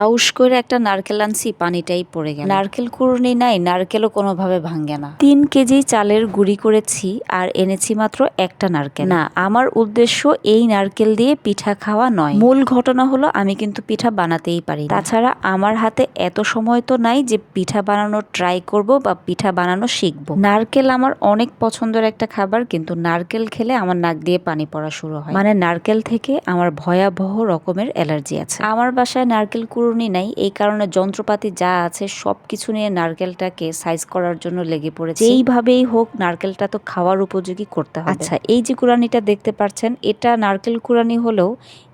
House করে একটা নারকেল আনছি, পানিটাই পড়ে গেল। নারকেল কুড়নি নাই, নারকেলও কোনোভাবে ভাঙ্গে না। তিন কেজি চালের গুঁড়ি করেছি আর এনেছি মাত্র একটা নারকেল। না, আমার উদ্দেশ্য এই নারকেল দিয়ে পিঠা খাওয়া নয়। মূল ঘটনা হলো আমি কিন্তু পিঠা বানাতেই পারি তাছাড়া আমার হাতে এত সময় তো নাই যে পিঠা বানানোর ট্রাই করব বা পিঠা বানানো শিখব। নারকেল আমার অনেক পছন্দের একটা খাবার, কিন্তু নারকেল খেলে আমার নাক দিয়ে পানি পড়া শুরু হয়। মানে নারকেল থেকে আমার ভয়াবহ রকমের অ্যালার্জি আছে। আমার বাসায় নারকেল কুড়ুনি নাই এই কারণে যন্ত্রপাতি যা আছে সব কিছু নিয়ে নারকেলটাকে সাইজ করার জন্য লেগে পড়েছে। এইভাবেই হোক নারকেলটা তো খাওয়ার উপযোগী করতে হবে। আচ্ছা এই যে কুরানিটা দেখতে পাচ্ছেন এটা নারকেল কুরানি হলেও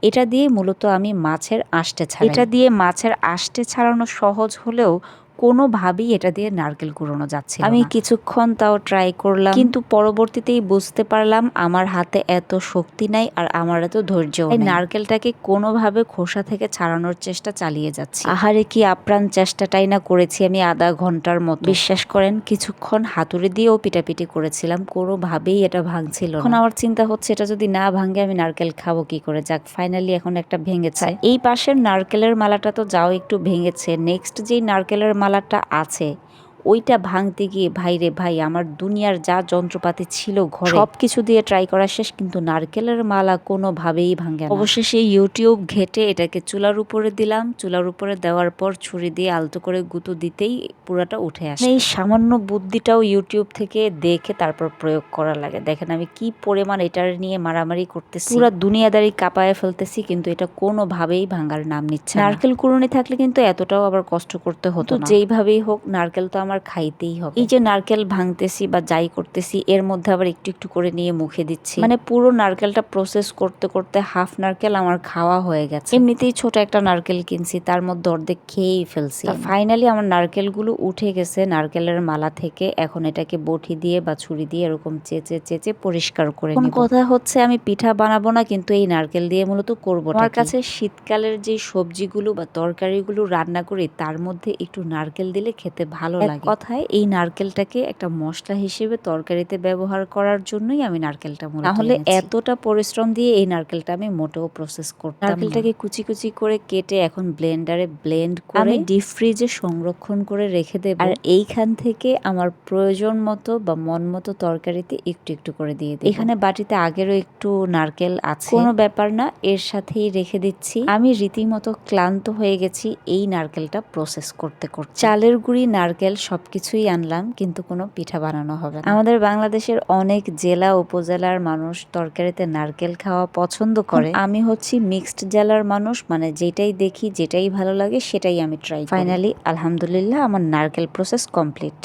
এটা দিয়ে মূলত আমি মাছের আষ্টে ছাড়াই। এটা দিয়ে মাছের আষ্টে ছাড়ানো সহজ হলেও কোনোভাবেই এটা দিয়ে নারকেল কুড়োনো যাচ্ছে আমি কিছুক্ষণ তাও ট্রাই করলাম। কিন্তু পরবর্তীতেই বুঝতে পারলাম আমার হাতে এত শক্তি নাই আর আমার এত ধৈর্য নারকেলটাকে কোনোভাবে খোসা থেকে ছাড়ানোর চেষ্টা চালিয়ে যাচ্ছি। আহারে কি আপ্রাণ চেষ্টাটাই না করেছি আমি আধা ঘণ্টার মতো। বিশ্বাস করেন কিছুক্ষণ হাতুড়ি দিয়েও পিটাপিটি করেছিলাম কোনোভাবেই এটা ভাঙছিল এখন আমার চিন্তা হচ্ছে এটা যদি না ভাঙে আমি নারকেল খাব কি করে? যাক ফাইনালি এখন একটা ভেঙেছে। এই পাশের নারকেলের মালাটা তো যাও একটু ভেঙেছে। নেক্সট যেই নারকেলের মালাটা আছে। ওইটা ভাঙতে গিয়ে ভাই রে ভাই আমার দুনিয়ার যা যন্ত্রপাতি ছিল ঘরে সব কিছু দিয়ে ট্রাই করা শেষ কিন্তু নারকেলের মালা কোনোভাবেই ভাঙে অবশেষে ইউটিউব ঘেটে এটাকে চুলার উপরে দিলাম। চুলার উপরে দেওয়ার পর ছুরি দিয়ে আলতো করে গুঁতো দিতেই পুরাটা উঠে আসে। এই সামান্য বুদ্ধিটাও ইউটিউব থেকে দেখে তারপর প্রয়োগ করা লাগে। দেখেন আমি কি পরিমাণ এটার নিয়ে মারামারি করতেছি। পুরো দুনিয়াদারি কাঁপায় ফেলতেছি কিন্তু এটা কোনোভাবেই ভাঙার নাম নিচ্ছে নারকেল কুড়ুনি থাকলে কিন্তু এতটাও আবার কষ্ট করতে হতো যেইভাবেই হোক নারকেল তো আমার খাইতেই হবে। এই যে নারকেল ভাঙতেছি বা যাই করতেছি এর মধ্যে আবার একটু একটু করে নিয়ে মুখে দিচ্ছি। মানে পুরো নারকেলটা প্রসেস করতে করতে হাফ নারকেল আমার খাওয়া হয়ে গেছে। এমনিতেই ছোট একটা নারকেল কিনছি তার মধ্যে অর্ধেক খেয়েই ফেলছি ফাইনালি আমার নারকেলগুলো উঠে গেছে নারকেলের মালা থেকে। এখন এটাকে বটি দিয়ে বা ছুরি দিয়ে এরকম চেঁচে চেঁচে পরিষ্কার করে কোন কথা হচ্ছে আমি পিঠা বানাবো না কিন্তু এই নারকেল দিয়ে মূলত করব আমার কাছে শীতকালের যে সবজিগুলো বা তরকারিগুলো রান্না করি তার মধ্যে একটু নারকেল দিলে খেতে ভালো লাগে। কথায় এই নারকেলটাকে একটা মশলা হিসেবে তরকারিতে ব্যবহার করার জন্যই আমি নারকেলটা মূলত তাহলে এতটা পরিশ্রম দিয়ে এই নারকেলটা আমি মোটেও প্রসেস করতাম নারকেলটাকে কুচি কুচি করে কেটে এখন ব্লেন্ডারে ব্লেন্ড করে আমি ডিপ ফ্রিজে সংরক্ষণ করে রেখে দেব। আর এইখান থেকে আমার প্রয়োজন মতো বা মন মতো তরকারিতে একটু একটু করে দিয়ে দিই এখানে বাটিতে আগেরও একটু নারকেল আছে। কোনো ব্যাপার না এর সাথেই রেখে দিচ্ছি। আমি রীতিমতো ক্লান্ত হয়ে গেছি এই নারকেলটা প্রসেস করতে করতে। চালের গুঁড়ি নারকেল সবকিছুই আনলাম কিন্তু কোনো পিঠা বানানো হবে না। আমাদের বাংলাদেশের অনেক জেলা উপজেলার মানুষ তরকারিতে নারকেল খাওয়া পছন্দ করে। আমি হচ্ছি মিক্সড জেলার মানুষ মানে যেটাই দেখি যেটাই ভালো লাগে সেটাই আমি ট্রাই ফাইনালি আলহামদুলিল্লাহ আমার নারকেল প্রসেস কমপ্লিট